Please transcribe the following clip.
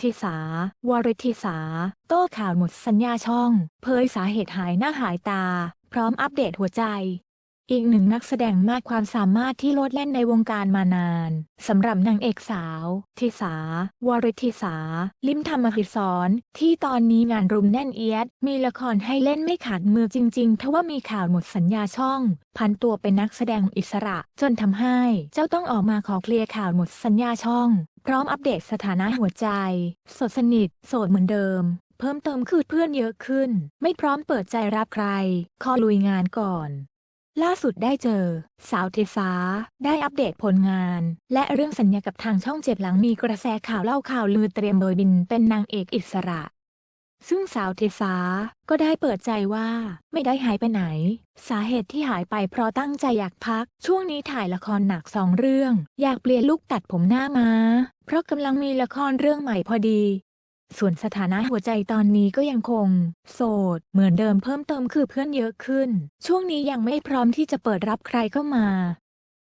ทิสา วริทิสา โต้ข่าวหมดสัญญาช่อง เผยสาเหตุหายหน้าหายตา พร้อมอัปเดตหัวใจ อีกหนึ่งนักแสดงมากความสามารถที่โลดแล่นในวงการมานานสำหรับนางเอกสาว ทิสาวริทิสา ลิมธรรมกิจสอนที่ตอนนี้งานรุมแน่นเอียด มีละครให้เล่นไม่ขาดมือจริงๆทว่ามีข่าวหมดสัญญาช่อง พันตัวเป็นนักแสดงอิสระ จนทำให้เจ้าต้องออกมาขอเคลียร์ข่าวหมดสัญญาช่อง พร้อมอัปเดตสถานะหัวใจ สดสนิท โสดเหมือนเดิมเพิ่มเติมคือเพื่อนเยอะขึ้น ไม่พร้อมเปิดใจรับใคร ขอลุยงานก่อน ล่าสุดได้เจอ สาวเทฟ้า ได้อัปเดตผลงาน และเรื่องสัญญากับทางช่องเจ็ดหลังมีกระแสข่าวเล่าข่าวลือเตรียมโดยบินเป็นนางเอกอิสระ ซึ่งสาวเทฟ้าก็ได้เปิดใจว่าไม่ได้หายไปไหน สาเหตุที่หายไปเพราะตั้งใจอยากพัก ช่วงนี้ถ่ายละครหนักสองเรื่อง อยากเปลี่ยนลุคตัดผมหน้ามาเพราะกำลังมีละครเรื่องใหม่พอดี ส่วนสถานะหัวใจตอนนี้ก็ยังคง โสด เหมือนเดิมเพิ่มเติมคือเพื่อนเยอะขึ้น ช่วงนี้ยังไม่พร้อมที่จะเปิดรับใครเข้ามา